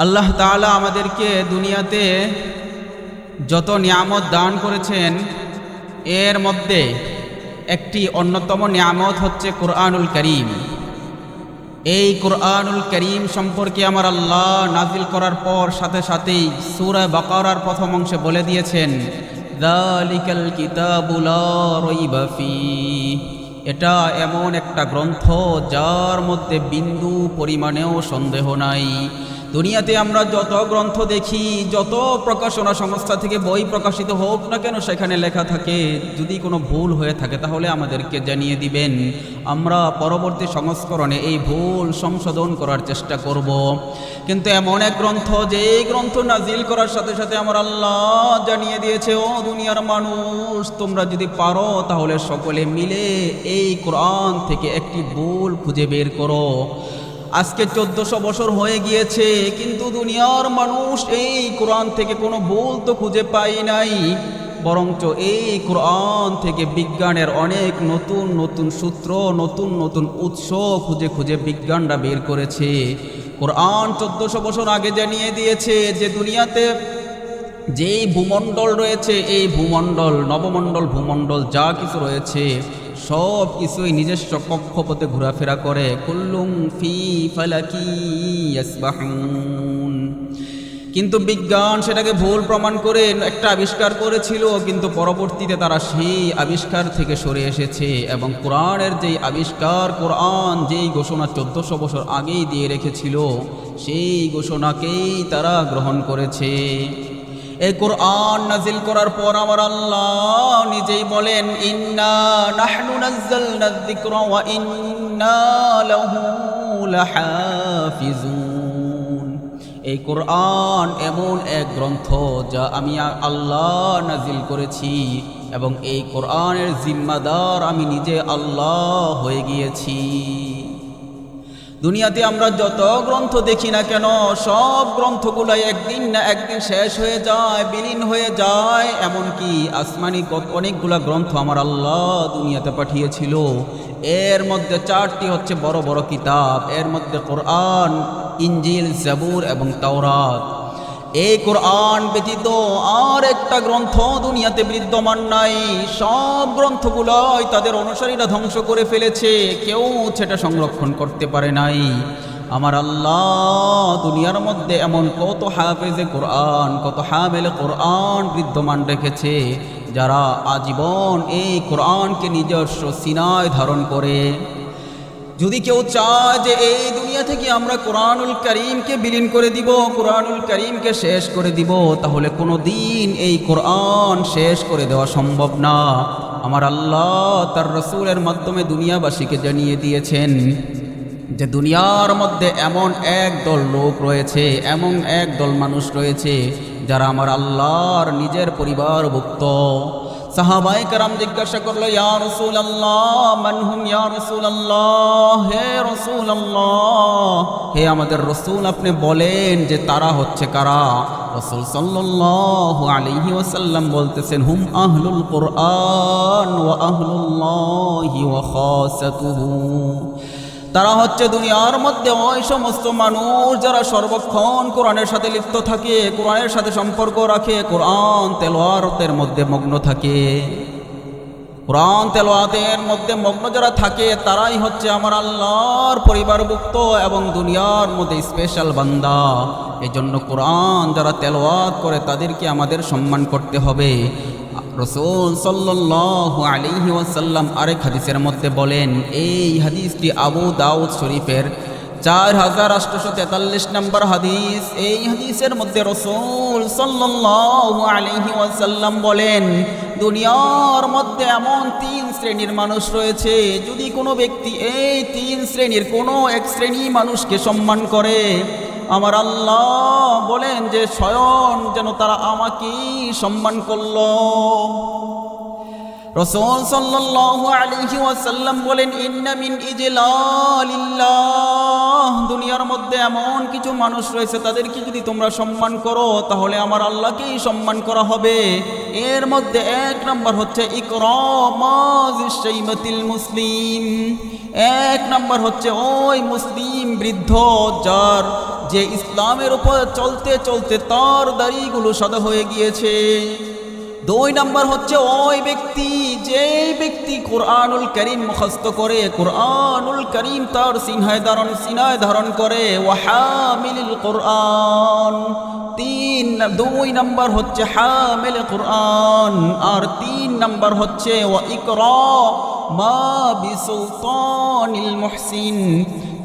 আল্লাহ তাআলা আমাদেরকে দুনিয়াতে যত নিয়ামত দান করেছেন, এর মধ্যে একটি অন্যতম নিয়ামত হচ্ছে কোরআনুল করিম এই কোরআনুল করিম সম্পর্কে আমার আল্লাহ নাজিল করার পর সাথে সাথেই সুরা বাকারার প্রথম অংশে বলে দিয়েছেন। এটা এমন একটা গ্রন্থ যার মধ্যে বিন্দু পরিমাণেও সন্দেহ নাই দুনিয়াতে আমরা যত গ্রন্থ দেখি, যত প্রকাশনা সংস্থা থেকে বই প্রকাশিত হোক না কেন, সেখানে লেখা থাকে, যদি কোনো ভুল হয়ে থাকে তাহলে আমাদেরকে জানিয়ে দিবেন আমরা পরবর্তী সংস্করণে এই ভুল সংশোধন করার চেষ্টা করব। কিন্তু এমন এক গ্রন্থ যে গ্রন্থ নাজিল করার সাথে সাথে আমার আল্লাহ জানিয়ে দিয়েছে, ও দুনিয়ার মানুষ, তোমরা যদি পারো তাহলে সকলে মিলে এই কোরআন থেকে একটি ভুল খুঁজে বের করো আজকে চোদ্দশো বছর হয়ে গিয়েছে, কিন্তু দুনিয়ার মানুষ এই কোরআন থেকে কোনো ভুল তো খুঁজে পাই নাই। বরঞ্চ এই কোরআন থেকে বিজ্ঞানের অনেক নতুন নতুন সূত্র, নতুন নতুন উৎস খুঁজে খুঁজে বিজ্ঞানরা বের করেছে। কোরআন চোদ্দশো বছর আগে জানিয়ে দিয়েছে যে দুনিয়াতে যেই ভূমণ্ডল রয়েছে, এই ভূমণ্ডল, নবমণ্ডল ভূমণ্ডল যা কিছু রয়েছে সব কিছুই নিজস্ব কক্ষপথে ঘোরাফেরা করে। কুল্লুং ফি ফালাকি ইয়াসবাহুন। কিন্তু বিজ্ঞান সেটাকে ভুল প্রমাণ করে একটা আবিষ্কার করেছিল, কিন্তু পরবর্তীতে তারা সেই আবিষ্কার থেকে সরে এসেছে এবং কোরআনের যেই আবিষ্কার, কোরআন যেই ঘোষণা চোদ্দশো বছর আগেই দিয়ে রেখেছিল, সেই ঘোষণাকেই তারা গ্রহণ করেছে। এই কোরআন নাজিল করার পর আমার আল্লাহ নিজেই বলেন, ইন্না নাহনু নাজ্জালনা যিকরা ওয়া ইন্না লাহু লাহাফিজুন। এই কোরআন এমন এক গ্রন্থ যা আমি আল্লাহ নাজিল করেছি এবং এই কোরআনের জিম্মাদার আমি নিজে আল্লাহ হয়ে গিয়েছি। দুনিয়াতে আমরা যত গ্রন্থ দেখি না কেন, সব গ্রন্থগুলাই একদিন না একদিন শেষ হয়ে যায়, বিলীন হয়ে যায়। এমনকি আসমানি অনেকগুলা গ্রন্থ আমার আল্লাহ দুনিয়াতে পাঠিয়েছিল। এর মধ্যে চারটি হচ্ছে বড় বড় কিতাব, এর মধ্যে কোরআন ইঞ্জিল জাবুর এবং তাওরাত। এই কোরআন ব্যতীত আর একটা গ্রন্থ দুনিয়াতে বিদ্যমান নাই। সব গ্রন্থগুলোই তাদের অনুসারীরা ধ্বংস করে ফেলেছে। কেউ সেটা সংরক্ষণ করতে পারে নাই। আমার আল্লাহ দুনিয়ার মধ্যে এমন কত হাফেজে কোরআন, কত হামেলে কোরআন বিদ্যমান রেখেছে, যারা আজীবন এই কোরআনকে নিজস্ব সিনায় ধারণ করে। যদি কেউ চায় যে এই দুনিয়া থেকে আমরা কোরআনুল করিমকে বিলীন করে দিব, কোরআনুল করিমকে শেষ করে দিব, তাহলে কোনো দিন এই কোরআন শেষ করে দেওয়া সম্ভব না। আমার আল্লাহ তার রসুলের মাধ্যমে দুনিয়াবাসীকে জানিয়ে দিয়েছেন যে দুনিয়ার মধ্যে এমন এক দল লোক রয়েছে, এমন এক দল মানুষ রয়েছে, যারা আমার আল্লাহর নিজের পরিবারভুক্ত। সাহাবাই কারাম জিজ্ঞাসা করল, ইয়া রসুল আল্লাহ মানহুম ইয়া রসুল আল্লাহ হে রসুল আল্লাহ হে আমাদের রসুল, আপনি বলেন যে তারা হচ্ছে কারা? রসুল সাল্লাল্লাহু আলাইহি ওয়াসাল্লাম বলতেছেন, হুম আহলুল কোরআন ওয়া আহলুল্লাহি ওয়া খাসাতুহু। তারা হচ্ছে দুনিয়ার মধ্যে ওই সমস্ত মানুষ যারা সর্বক্ষণ কোরআনের সাথে লিপ্ত থাকে, কোরআনের সাথে সম্পর্ক রাখে, কোরআন তেলোয়ারতের মধ্যে মগ্ন থাকে। কোরআন তেলোয়াতের মধ্যে মগ্ন যারা থাকে, তারাই হচ্ছে আমার আল্লাহর পরিবারভুক্ত এবং দুনিয়ার মধ্যে স্পেশাল বান্দা। এই জন্য কোরআন যারা তেলোয়াত করে, তাদেরকে আমাদের সম্মান করতে হবে। রসুল সাল্লাল্লাহু আলিহি ওয়াসাল্লাম আরেক হাদিসের মধ্যে বলেন, এই হাদিসটি আবু দাউদ শরীফের চার হাজার আটশোশো তেতাল্লিশ নম্বর হাদিস। এই হাদিসের মধ্যে রসুল সাল্লাল্লাহু আলাইহি ওয়াসাল্লাম বলেন, দুনিয়ার মধ্যে এমন তিন শ্রেণির মানুষ রয়েছে, যদি কোনো ব্যক্তি এই তিন শ্রেণির কোনো এক শ্রেণি মানুষকে সম্মান করে আমার আল্লাহ বলেন যে স্বয়ং যেন তারা আমাকেই সম্মান করল। রসুল সাল্লাল্লাহু আলাইহি ওয়াসাল্লাম বলেন, ইন্না মিন ইজলালিল্লাহ। দুনিয়ার মধ্যে এমন কিছু মানুষ রয়েছে, তাদেরকে যদি তোমরা সম্মান করো, তাহলে আমার আল্লাহকেই সম্মান করা হবে। এর মধ্যে এক নম্বর হচ্ছে ইকরামাজিল মুসলিম। এক নম্বর হচ্ছে, ওই মুসলিম বৃদ্ধ যার যে ইসলামের উপর চলতে চলতে তার দাড়িগুলো সাদা হয়ে গিয়েছে। দুই নাম্বার হচ্ছে ওই ব্যক্তি যে ব্যক্তি কোরআনুল করিম মুখস্থ করে, কোরআনুল করিম তার সিনহায় ধারণ সিনায় ধারণ করে। ওয়াহামিল কোরআন। তিন, দুই নাম্বার হচ্ছে হামিল কোরআন। আর তিন নাম্বার হচ্ছে ওয়া ইকরা মা বিসুলতানিল মুহসিন।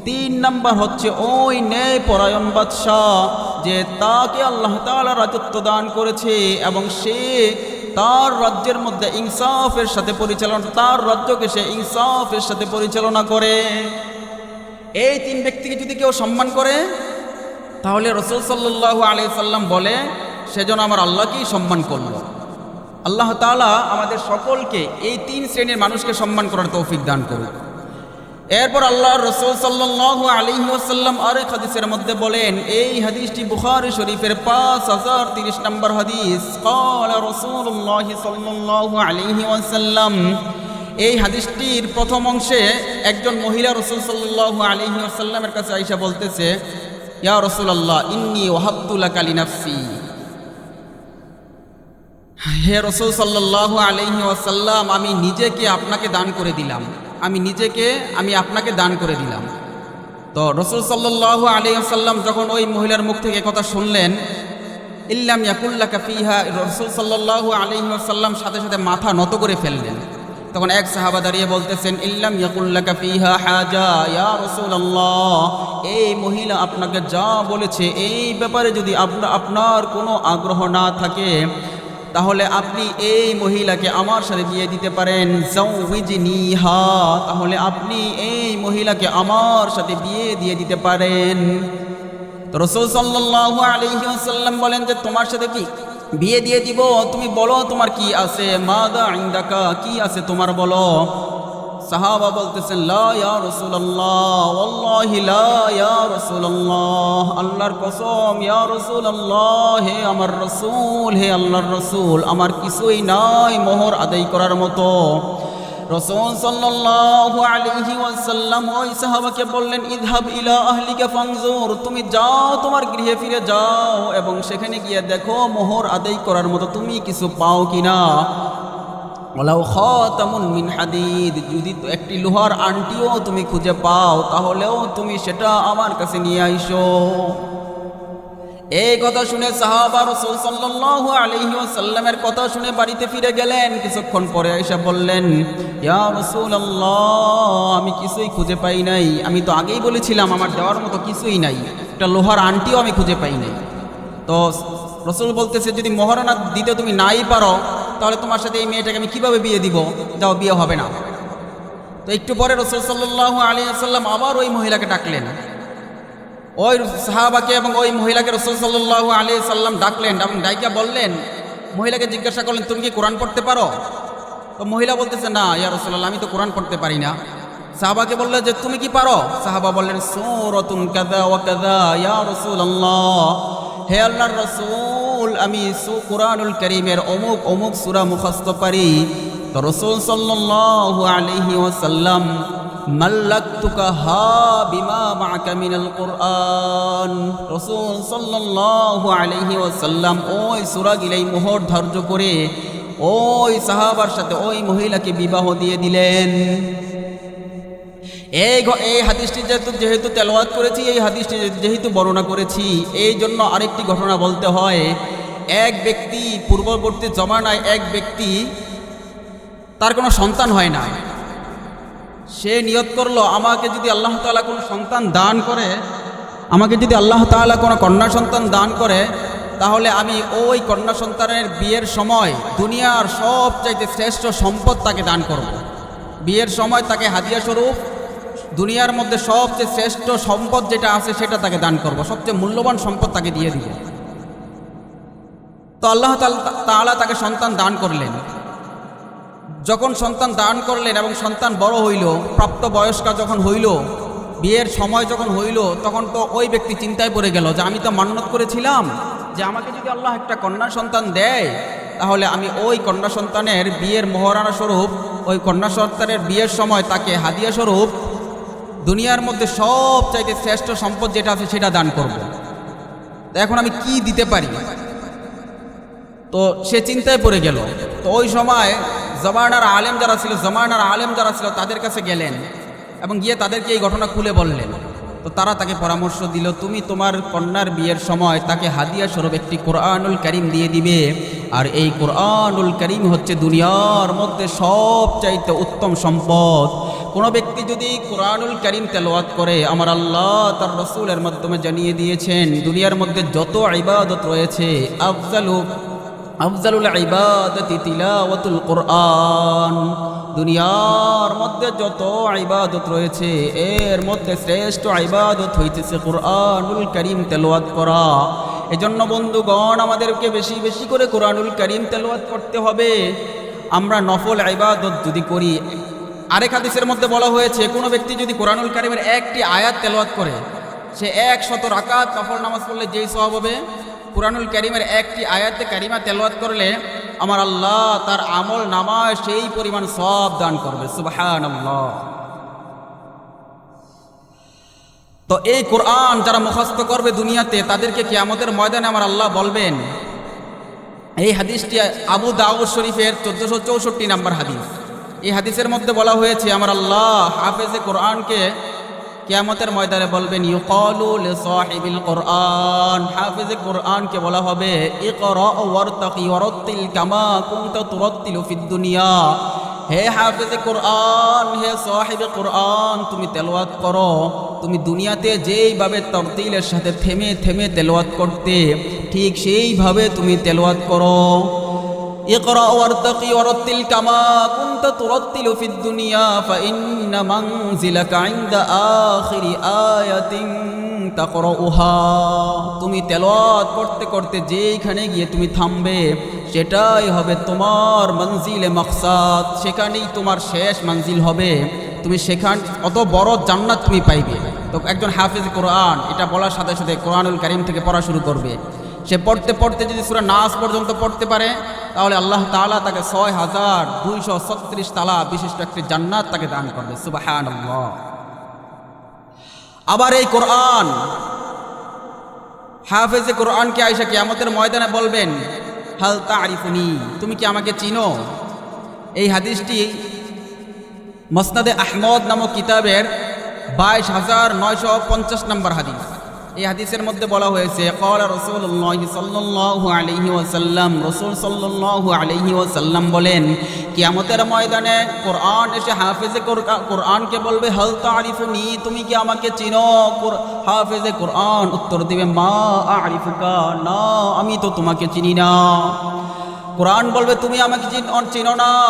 তিন নাম্বার হচ্ছে ওই ন্যায় পরায়ণ বাদশাহ যে তাকে আল্লাহ তাআলা রাজত্ব দান করেছে এবং সে তার রাজ্যের মধ্যে ইনসাফের সাথে পরিচালনা, তার রাজ্যকে সে ইনসাফের সাথে পরিচালনা করে। এই তিন ব্যক্তিকে যদি কেউ সম্মান করে, তাহলে রসুল সাল্লাহ আলিয়া সাল্লাম বলে সেজন্য আমার আল্লাহকেই সম্মান করল। আল্লাহ তাআলা আমাদের সকলকে এই তিন শ্রেণির মানুষকে সম্মান করার তৌফিক দান করুক। এরপর আল্লাহ রসুল সাল্লাহ আলী ওসাল্লাম আরেক হাদিসের মধ্যে বলেন, এই হাদিসটি বুখারি শরীফের পাঁচ হাজার তিরিশ নম্বর হাদিস। রসুল্লাহ সাল্লাহ আলী ওয়াসাল্লাম, এই হাদিসটির প্রথম অংশে একজন মহিলা রসুল সাল্লাহ আলী ওসাল্লামের কাছে আইসা বলতেছে, ইয়া রসুল আল্লাহ ইন্নি ওহাবতুল্লা কালী হে রসুল সাল্লাহ আলী ওয়াসাল্লাম, আমি নিজেকে আপনাকে দান করে দিলাম। আমি নিজেকে, আমি আপনাকে দান করে দিলাম। তো রসুল সাল্লাহ আলিয়াল্লাম যখন ওই মহিলার মুখ থেকে কথা শুনলেন, ইল্লাম ইয়াকুল্লা কাফিহা রসুল সাল্লাহ আলিহাসাল্লাম সাথে সাথে মাথা নত করে ফেললেন। তখন এক সাহাবা দাঁড়িয়ে বলতেছেন, ইল্লাম ইয়াকুল্লা কাফিহা হাজা, ইয়া রসুল আল্লাহ এই মহিলা আপনাকে যা বলেছে, এই ব্যাপারে যদি আপনার আপনার কোনো আগ্রহ না থাকে তাহলে আপনি এই মহিলাকে আমার সাথে বিয়ে দিতে পারেন। নিহা তাহলে আপনি এই মহিলাকে আমার সাথে বিয়ে দিয়ে দিতে পারেন। রসুল সাল্লাল্লাহু আলহিহাসাল্লাম বলেন যে, তোমার সাথে কি বিয়ে দিয়ে দিব? তুমি বলো তোমার কি আছে? মাদা ইন্দাকা, কি আছে তোমার বলো? সাহাবা বলতেছেন আল্লাহর কসম, ইয়া রাসূলুল্লাহ, হে আমার রাসূল, হে আল্লাহর রাসূল, আমার কিছুই নাই মোহর আদায় করার মতো। রসুল ওয়াসাল্লাম ওই সাহাবাকে বললেন ইলা তুমি যাও তোমার গৃহে ফিরে যাও এবং সেখানে গিয়ে দেখো মোহর আদায় করার মতো তুমি কিছু পাও কিনা। ওলাও খাতামুন মিন হাদিদ, যদি একটি লোহার আংটিও তুমি খুঁজে পাও, তাহলেও তুমি সেটা আমার কাছে নিয়ে আইসো। এই কথা শুনে সাহাবা রসুল সাল্লাল্লাহু আলাইহি ওয়াসাল্লামের কথা শুনে বাড়িতে ফিরে গেলেন। কিছুক্ষণ পরে এসে বললেন, ইয়া আমি কিছুই খুঁজে পাই নাই। আমি তো আগেই বলেছিলাম আমার দেওয়ার মতো কিছুই নাই। একটা লোহার আংটিও আমি খুঁজে পাই নাই। তো রসুল বলতেছে, যদি মহারণা দিতে তুমি নাই পারো তাহলে তোমার সাথে এই মেয়েটাকে আমি কীভাবে বিয়ে দিব? যাও, বিয়ে হবে না। তো একটু পরে রসুল সাল্লাহ আলী সাল্লাম আবার ওই মহিলাকে ডাকলেন। ওই সাহাবাকে এবং ওই মহিলাকে রসুল সাল্লাহ আলী সাল্লাম ডাকলেন এবং ডাইকা বললেন, মহিলাকে জিজ্ঞাসা করলেন, তুমি কি কোরআন পড়তে পারো? তো মহিলা বলতেছে, না, ইয়া রসুল্লাহ আমি তো কোরআন পড়তে পারি না। সাহাবাকে বললেন যে, তুমি কি পারো? সাহাবা বললেন, সৌরতুন কাদা ও কাদা ইয়া রসুল আল্লাহ হে আল্লাহর রসুল আমি কোরআনুল করিমের অমুক অমুক সুরা মুখস্থ পারি তো রসুল সাল্লাল্লাহু আলাইহি ওয়াসাল্লাম, মাল্লাকতুকা হা বিমা মাআকা মিনাল কোরআন। রসুল সাল্লাল্লাহু আলাইহি ওয়াসাল্লাম ওই সূরা গিলাই মোহর ধার্য করে ওই সাহাবার সাথে ওই মহিলাকে বিবাহ দিয়ে দিলেন। এই এই হাদিসটি যেহেতু যেহেতু তেলাওয়াত করেছি, এই হাদিসটি যেহেতু বর্ণনা করেছি এই জন্য আরেকটি ঘটনা বলতে হয়। এক ব্যক্তি পূর্ববর্তী জমানায় এক ব্যক্তি তার কোনো সন্তান হয় না সে নিয়ত করল, আমাকে যদি আল্লাহ তাআলা কোনো সন্তান দান করে, আমাকে যদি আল্লাহ তাআলা কোনো কন্যা সন্তান দান করে, তাহলে আমি ওই কন্যা সন্তানের বিয়ের সময় দুনিয়ার সবচাইতে শ্রেষ্ঠ সম্পদ তাকে দান করব। বিয়ের সময় তাকে হাদিয়া স্বরূপ, দুনিয়ার মধ্যে সবচেয়ে শ্রেষ্ঠ সম্পদ যেটা আছে সেটা তাকে দান করব, সবচেয়ে মূল্যবান সম্পদ তাকে দিয়ে দিব তো আল্লাহ তাআলা তাকে সন্তান দান করলেন যখন সন্তান দান করলেন এবং সন্তান বড় হইল প্রাপ্ত বয়স্কা যখন হইল, বিয়ের সময় যখন হইল, তখন তো ওই ব্যক্তি চিন্তায় পড়ে গেল যে আমি তো মান্যত করেছিলাম, যে আমাকে যদি আল্লাহ একটা কন্যা সন্তান দেয়, তাহলে আমি ওই কন্যা সন্তানের বিয়ের মহারানা স্বরূপ, ওই কন্যা সন্তানের বিয়ের সময় তাকে হাদিয়া স্বরূপ, দুনিয়ার মধ্যে সব চাইতে শ্রেষ্ঠ সম্পদ যেটা আছে সেটা দান করব। এখন আমি কি দিতে পারি তো সে চিন্তায় পড়ে গেল। তো ওই সময় জমানার আলেম যারা ছিল, জমানার আলেম যারা ছিল, তাদের কাছে গেলেন এবং গিয়ে তাদেরকে এই ঘটনা খুলে বললেন। তো তারা তাকে পরামর্শ দিল, তুমি তোমার কন্যার বিয়ের সময় তাকে হাদিয়া স্বরূপ একটি কোরআনুল করিম দিয়ে দিবে। আর এই কোরআনুল করিম হচ্ছে দুনিয়ার মধ্যে সবচাইতে উত্তম সম্পদ। কোনো ব্যক্তি যদি কোরআনুল করিম তেলাওয়াত করে, আমার আল্লাহ তার রসুলের মাধ্যমে জানিয়ে দিয়েছেন, দুনিয়ার মধ্যে যত ইবাদত রয়েছে, আফজালু আফজালুল ইবাদতি তিলাওয়াতুল কোরআন। দুনিয়ার মধ্যে যত ইবাদত রয়েছে, এর মধ্যে শ্রেষ্ঠ ইবাদত হইতেছে কোরআনুল করিম তেলাওয়াত করা। এজন্য বন্ধুগণ, আমাদেরকে বেশি বেশি করে কোরআনুল করিম তেলাওয়াত করতে হবে। আমরা নফল ইবাদত যদি করি, আরেক হাদিসের মধ্যে বলা হয়েছে, কোনো ব্যক্তি যদি কোরআনুল করিমের একটি আয়াত তেলাওয়াত করে, সে এক শত রাকাত নফল নামাজ পড়লে যেই সওয়াব হবে? কুরআনুল করিমের একটি আয়াতে কারিমা তেলাওয়াত করলে আমার আল্লাহ তার আমল নামায় সেই পরিমাণ সব দান করবে। সুবহান তো এই কোরআন যারা মুখস্থ করবে দুনিয়াতে, তাদেরকে কিয়ামতের ময়দানে আমার আল্লাহ বলবেন, এই হাদিসটি আবু দাউদ শরীফের চোদ্দশো চৌষট্টি নাম্বার হাদিস। এই হাদিসের মধ্যে বলা হয়েছে, আমার আল্লাহ হাফেজে কোরআনকে কিয়ামতের ময়দানে বলবেন, ইউকালু লি সাহিবিল কোরআন। হাফেজে কোরআনকে বলা হবে, ইকরা ওয়ারতাকি ওয়ারাত্তিল কামা কুনতা তুরাত্তিলু ফিদ দুনিয়া। হে হাফেজে কোরআন, হে সাহিবে কোরআন, তুমি তেলাওয়াত করো। তুমি দুনিয়াতে যেইভাবে তরতিলের সাথে থেমে থেমে তেলাওয়াত করতে, ঠিক সেইভাবে তুমি তেলাওয়াত করো। اقرأ وارتقي ورتل كما كنت ترتل في الدنيا فإن منزلك عند آخر آية تقرأها তুমি তেলাওয়াত করতে করতে যেইখানে গিয়ে তুমি থামবে সেটাই হবে তোমার মঞ্জিলে মকসাদ সেখানেই তোমার শেষ মঞ্জিল হবে তুমি সেখান অত বড় জান্নাত তুমি পাইবে তো একজন হাফিজ কোরআন এটা বলার সাথে সাথে কোরআনুল করিম থেকে পড়া শুরু করবে সে পড়তে পড়তে যদি সুরা নাস পর্যন্ত পড়তে পারে, তাহলে আল্লাহ তাআলা তাকে ছয় হাজার দুইশো ছত্রিশ তালা বিশিষ্ট একটি জান্নাত তাকে দান করবে। সুবাহান আবার এই কোরআন, হাফেজে কোরআনকে আইসা কিয়ামতের ময়দানে বলবেন, হাল আরিফুনি তুমি কি আমাকে চিনো? এই হাদিসটি মসনাদে আহমদ নামক কিতাবের বাইশ হাজার নয়শো পঞ্চাশ নম্বর হাদিস। এই হাদিসের মধ্যে বলা হয়েছে কল রসুল্লাহ আলাইহি ওয়াসাল্লাম। রসুল সাল্লাল্লাহু আলাইহি ওয়াসাল্লাম বলেন, কিয়ামতের ময়দানে কোরআন এসে হাফেজে কোরআ- কোরআনকে বলবে, হাল তারিফুনি, তুমি কি আমাকে চিনো? হাফেজে কোরআন উত্তর দিবে, মা আরিফুকা, না, আমি তো তোমাকে চিনি না। কোরআন বলবে, তুমি আমাকে চিনো না।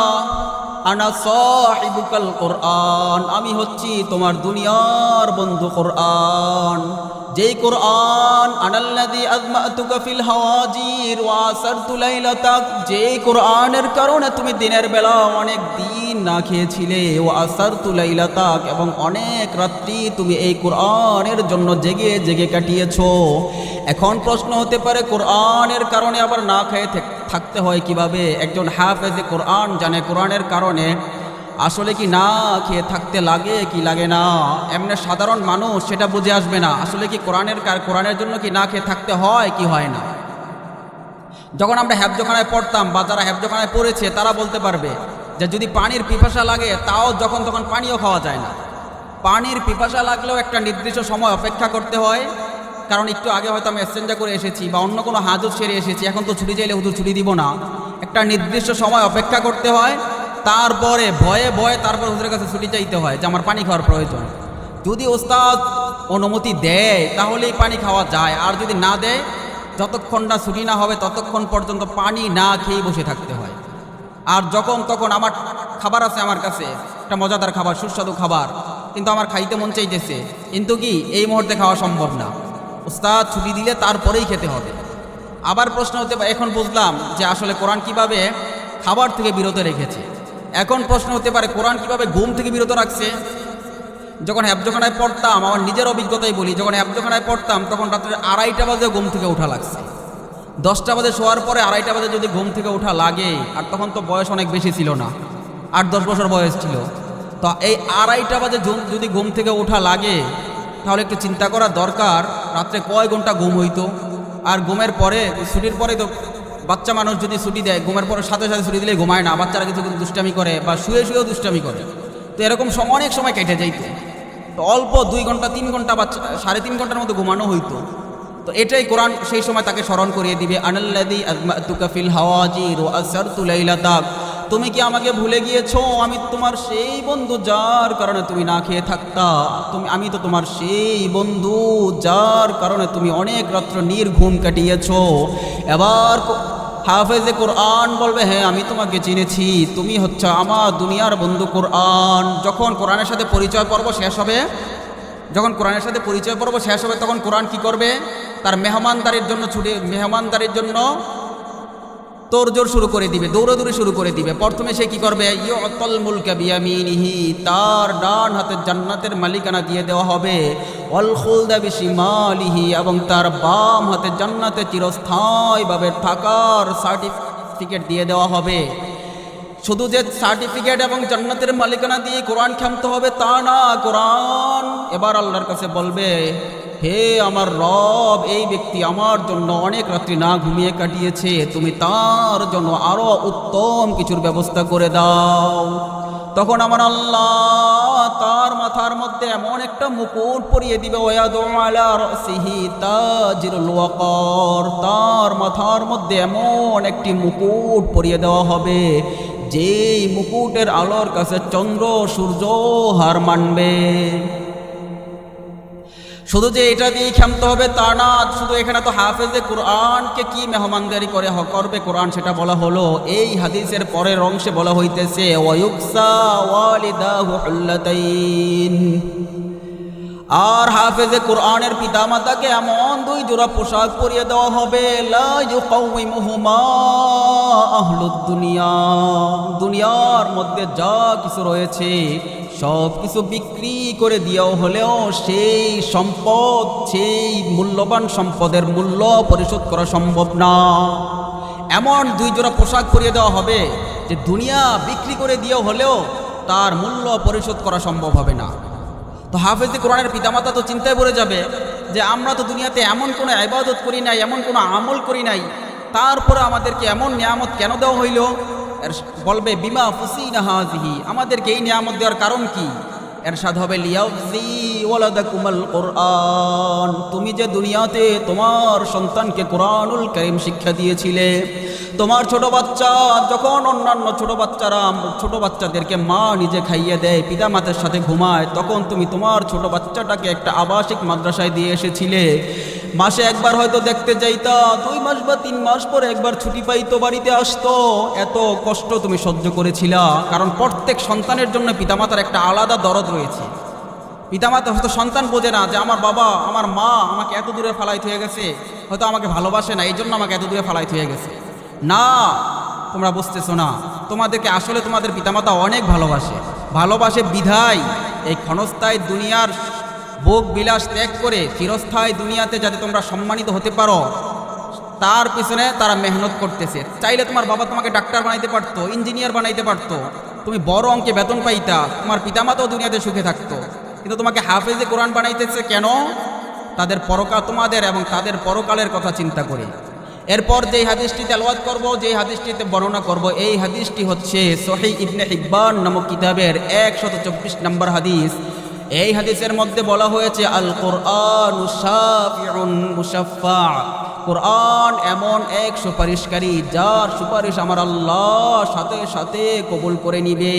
আনা সাহিবুকাল কোরআন। আমি হচ্ছি তোমার দুনিয়ার বন্ধু কোরআন। যেই কোরআন আনাল্লাদি আজমাতুকা ফিল হাওয়াজির ওয়া আসারতু লাইলাতাক। যেই কোরআনের কারণে তুমি দিনের বেলা অনেক দিন না খেয়েছিলে ও আসারতু লাইলাতাক এবং অনেক রাত্রি তুমি এই কোরআনের জন্য জেগে জেগে কাটিয়েছো। এখন প্রশ্ন হতে পারে, কোরআনের কারণে আবার না খেয়ে থাক- থাকতে হয় কীভাবে? একজন হাফেজে কোরআন জানে কোরআনের কারণে। আসলে কি না খেয়ে থাকতে লাগে, কি লাগে না? এমনি সাধারণ মানুষ সেটা বুঝে আসবে না। আসলে কি কোরআনের কার- কোরআনের জন্য কি না খেয়ে থাকতে হয়, কি হয় না? যখন আমরা হ্যাবজখানায় পড়তাম বা যারা হ্যাবজখানায় পড়েছে, তারা বলতে পারবে যে যদি পানির পিপাসা লাগে, তাও যখন তখন পানিও খাওয়া যায় না। পানির পিপাসা লাগলেও একটা নির্দিষ্ট সময় অপেক্ষা করতে হয়। কারণ একটু আগে হয়তো আমি এক্সচেঞ্জা করে এসেছি বা অন্য কোনো হাজত সেরে এসেছি, এখন তো ছুটি চাইলে হুজুর ছুটি দিব না। একটা নির্দিষ্ট সময় অপেক্ষা করতে হয়, তারপরে ভয়ে ভয়ে তারপর হুজুরের কাছে ছুটি চাইতে হয় যে আমার পানি খাওয়ার প্রয়োজন। যদি ওস্তাদ অনুমতি দেয়, তাহলেই পানি খাওয়া যায়, আর যদি না দেয়, যতক্ষণ না ছুটি না হবে, ততক্ষণ পর্যন্ত পানি না খেয়ে বসে থাকতে হয়। আর যখন তখন আমার খাবার আছে আমার কাছে, একটা মজাদার খাবার, সুস্বাদু খাবার, কিন্তু আমার খাইতে মন চাইতেছে, কিন্তু কি, এই মুহূর্তে খাওয়া সম্ভব না। ওস্তাদ ছুটি দিলে তারপরেই খেতে হবে। আবার প্রশ্ন হতে পারে, এখন বুঝলাম যে আসলে কোরআন কীভাবে খাবার থেকে বিরত রেখেছে। এখন প্রশ্ন হতে পারে, কোরআন কীভাবে ঘুম থেকে বিরত রাখছে? যখন হ্যাবজখানায় পড়তাম, আমার নিজের অভিজ্ঞতাই বলি, যখন হ্যাবজখানায় পড়তাম, তখন রাত্রে আড়াইটা বাজে ঘুম থেকে ওঠা লাগছে। দশটা বাজে শোয়ার পরে আড়াইটা বাজে যদি ঘুম থেকে ওঠা লাগে, আর তখন তো বয়স অনেক বেশি ছিল না, আট দশ বছর বয়স ছিল। তো এই আড়াইটা বাজে যদি ঘুম থেকে ওঠা লাগে তাহলে একটু চিন্তা করা দরকার। রাত্রে কয় ঘণ্টা ঘুম হইতো? আর ঘুমের পরে, ছুটির পরে তো বাচ্চা মানুষ যদি ছুটি দেয়, ঘুমের পরে সাথে সাথে ছুটি দিলে ঘুমায় না। বাচ্চারা কিছু কিছু দুষ্টামি করে বা শুয়ে শুয়েও দুষ্টামি করে। তো এরকম সময় অনেক সময় কেটে যাইতো। তো অল্প দুই ঘণ্টা, তিন ঘণ্টা বাচ্চা সাড়ে তিন ঘণ্টার মতো ঘুমানো হইতো। তো এটাই কোরআন সেই সময় তাকে স্মরণ করিয়ে দিবে আনাল্লাদি আজমাতুকা ফিল হাওয়াজির ও আসারতু লাইলাতাক। তুমি কি আমাকে ভুলে গিয়েছো? আমি তোমার সেই বন্ধু যার কারণে তুমি না খেয়ে থাকতা। তুমি আমি তো তোমার সেই বন্ধু যার কারণে তুমি অনেক রাত্র নির্ঘুম কাটিয়েছ। এবার হাফেজে কোরআন বলবে হ্যাঁ আমি তোমাকে চিনেছি। তুমি হচ্ছে আমার দুনিয়ার বন্ধু কোরআন। যখন কোরআনের সাথে পরিচয় পর্ব শেষ হবে, যখন কোরআনের সাথে পরিচয় পর্ব শেষ হবে, তখন কোরআন কি করবে? তার মেহমানদারির জন্য ছুটে মেহমানদারির জন্য তোড়জোড় শুরু করে দিবে, দৌড়াদৌড়ি শুরু করে দিবে। প্রথমে সে কি করবে? তার ডান হাতের জান্নাতের মালিকানা দিয়ে দেওয়া হবে। অল এবং তার বাম হাতে জান্নাতে চিরস্থায়ীভাবে থাকার সার্টিফিকেট দিয়ে দেওয়া হবে। শুধু যে সার্টিফিকেট এবং জান্নাতের মালিকানা দিয়ে কোরআন ক্ষমতে হবে, তা না, কোরআন এবার আল্লাহর কাছে বলবে হে আমার রব, এই ব্যক্তি আমার জন্য অনেক রাত্রি না ঘুমিয়ে কাটিয়েছে। তুমি তার জন্য আরও উত্তম কিছুর ব্যবস্থা করে দাও। তখন আমার আল্লাহ তার মাথার মধ্যে এমন একটা মুকুট পরিয়ে দিবে তার মাথার মধ্যে এমন একটি মুকুট পরিয়ে দেওয়া হবে, যেই মুকুটের আলোর কাছে চন্দ্র, সূর্য, হার মানবে। শুধু যে এটা দিয়ে ক্ষমতে হবে তা না শুধু এখানে তো হাফেজে কোরআনকে কি মেহমানদারি করে করবে কোরআন সেটা বলা হলো। এই হাদিসের পরের অংশে বলা হইতেছে আর হাফেজে কোরআনের পিতামাতাকে এমন দুই জোড়া পোশাক পরিয়ে দেওয়া হবে, লা আহলুদ দুনিয়া দুনিয়ার মধ্যে যা কিছু রয়েছে, সব কিছু বিক্রি করে দিয়েও হলেও সেই সম্পদ, সেই মূল্যবান সম্পদের মূল্য পরিশোধ করা সম্ভব না। এমন দুই জোড়া পোশাক পরিয়ে দেওয়া হবে যে দুনিয়া বিক্রি করে দিয়েও হলেও তার মূল্য পরিশোধ করা সম্ভব হবে না। তো হাফেজে কোরআনের পিতামাতা তো চিন্তায় পড়ে যাবে যে আমরা তো দুনিয়াতে এমন কোনো ইবাদত করি নাই, এমন কোনো আমল করি নাই তারপরে আমাদেরকে এমন নিয়ামত কেন দেওয়া হইল? বলবে, বিমা ফুসিনা হাজিহি আমাদেরকে এই নিয়ামত দেওয়ার কারণ কি? এরশাদ হবে ওয়ালাদাকুমাল কোরআন। তুমি যে দুনিয়াতে তোমার সন্তানকে কোরআনুল করিম শিক্ষা দিয়েছিলে, তোমার ছোট বাচ্চা, যখন অন্যান্য ছোট বাচ্চারা, ছোট বাচ্চাদেরকে মা নিজে খাইয়ে দেয় পিতা মাতার সাথে ঘুমায়, তখন তুমি তোমার ছোট বাচ্চাটাকে একটা আবাসিক মাদ্রাসায় দিয়ে এসেছিলে। মাসে একবার হয়তো দেখতে যাইতা, দুই মাস বা তিন মাস পরে একবার ছুটি পাইতো, বাড়িতে আসতো। এত কষ্ট তুমি সহ্য করেছিলা, কারণ প্রত্যেক সন্তানের জন্য পিতামাতার একটা আলাদা দরদ রয়েছে। পিতামাতা হয়তো সন্তান বোঝে না যে আমার বাবা, আমার মা আমাকে এত দূরে ফালাই হয়ে গেছে, হয়তো আমাকে ভালোবাসে না এই জন্য আমাকে এত দূরে ফালাই হয়ে গেছে। না, তোমরা বুঝতেছো না, তোমাদেরকে আসলে তোমাদের পিতামাতা অনেক ভালোবাসে। ভালোবাসে বিধায়, এই ক্ষণস্থায় দুনিয়ার ভোগ বিলাস ত্যাগ করে চিরস্থায়ী দুনিয়াতে যাতে তোমরা সম্মানিত হতে পারো, তার পিছনে তারা মেহনত করতেছে। চাইলে তোমার বাবা তোমাকে ডাক্তার বানাইতে পারতো, ইঞ্জিনিয়ার বানাইতে পারতো। তুমি বড় অঙ্কে বেতন পাইতা, তোমার পিতামাতাও দুনিয়াতে সুখে থাকতো। কিন্তু তোমাকে হাফেজে কোরআন বানাইতেছে কেন? তাদের পরকাল তোমাদের এবং তাদের পরকালের কথা চিন্তা করে। এরপর যেই হাদিসটি তেলওয়াত করব, যেই হাদিসটিতে বর্ণনা করব, এই হাদিসটি হচ্ছে সহি ইবনে হিব্বান নামক কিতাবের একশত চব্বিশ নম্বর হাদিস। এই হাদিসের মধ্যে বলা হয়েছে আল কোরআন মুসাফা কোরআন এমন এক সুপারিশকারী, যার সুপারিশ আমার আল্লাহ সাথে সাথে কবুল করে নিবে।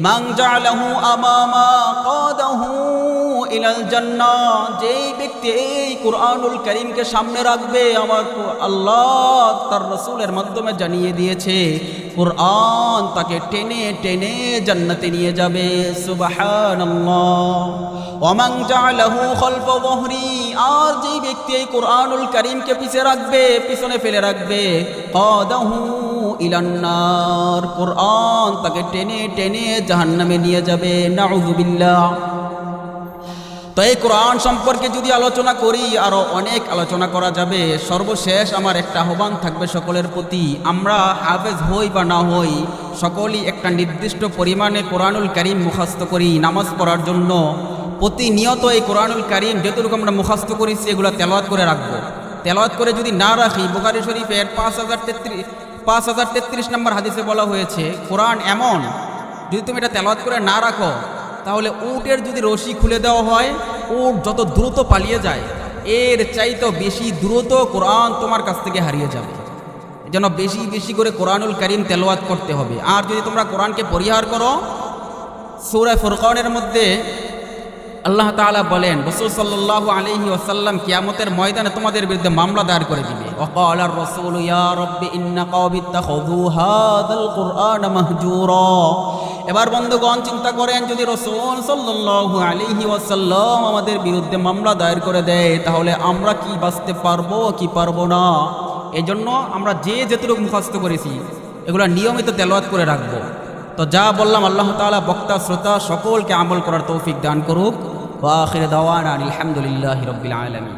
মাং জালাহু আমামা কাদাহু ইলাল জান্নাহ, যেই ব্যক্তি এই কোরআনুল করিমকে সামনে রাখবে, আমার আল্লাহ তার রসুলের মাধ্যমে জানিয়ে দিয়েছে, কোরআন তাকে টেনে টেনে জান্নাতে নিয়ে যাবে। সুবহানাল্লাহ। ওয়ামান জালাহু খলফ যহরি আর যেই ব্যক্তি এই কোরআনুল করিমকে পিছে রাখবে, পিছনে ফেলে রাখবে, কাদাহু ইলান্নার কোরআন তাকে টেনে টেনে জাহান্নামে নিয়ে যাবে। নাউযুবিল্লাহ তো এই কোরআন সম্পর্কে যদি আলোচনা করি আরও অনেক আলোচনা করা যাবে। সর্বশেষ আমার একটা আহ্বান থাকবে সকলের প্রতি। আমরা হাফেজ হই বা না হই, সকলেই একটা নির্দিষ্ট পরিমাণে কোরআনুল করিম মুখস্থ করি নামাজ পড়ার জন্য। প্রতিনিয়ত এই কোরআনুল করিম যতটুকু আমরা মুখস্থ করি, সেগুলো তেলাওয়াত করে রাখব। তেলাওয়াত করে যদি না রাখি, বুখারি শরীফের পাঁচ হাজার তেত্রিশ পাঁচ হাজার তেত্রিশ নম্বর হাদিসে বলা হয়েছে, কোরআন এমন, যদি তুমি এটা তেলাওয়াত করে না রাখো তাহলে উটের যদি রশি খুলে দেওয়া হয়, উট যত দ্রুত পালিয়ে যায়, এর চাইতো বেশি দ্রুত কোরআন তোমার কাছ থেকে হারিয়ে যাবে। যেন বেশি বেশি করে কোরআনুল করিম তেলোয়াত করতে হবে। আর যদি তোমরা কোরআনকে পরিহার করো সৌরায় ফুরকানের মধ্যে আল্লাহ তালা বলেন, রসুল সাল্লাহ আলহি ওসাল্লাম কিয়ামতের ময়দানে তোমাদের বিরুদ্ধে মামলা দায়ের করে দিবে। অকালার রসুল এবার বন্ধুগণ, চিন্তা করেন, যদি রসুল সাল্লাল্লাহু আলাইহি ওয়াসাল্লাম আমাদের বিরুদ্ধে মামলা দায়ের করে দেয়, তাহলে আমরা কি বাঁচতে পারব, কি পারব না? এজন্য আমরা যে যেটুকু মুখস্থ করেছি, এগুলো নিয়মিত তেলাওয়াত করে রাখব। তো যা বললাম, আল্লাহ তাআলা বক্তা, শ্রোতা সকলকে আমল করার তৌফিক দান করুক। ওয়া আখির দাওয়ানা আলহামদুলিল্লাহি রাব্বিল আলামিন।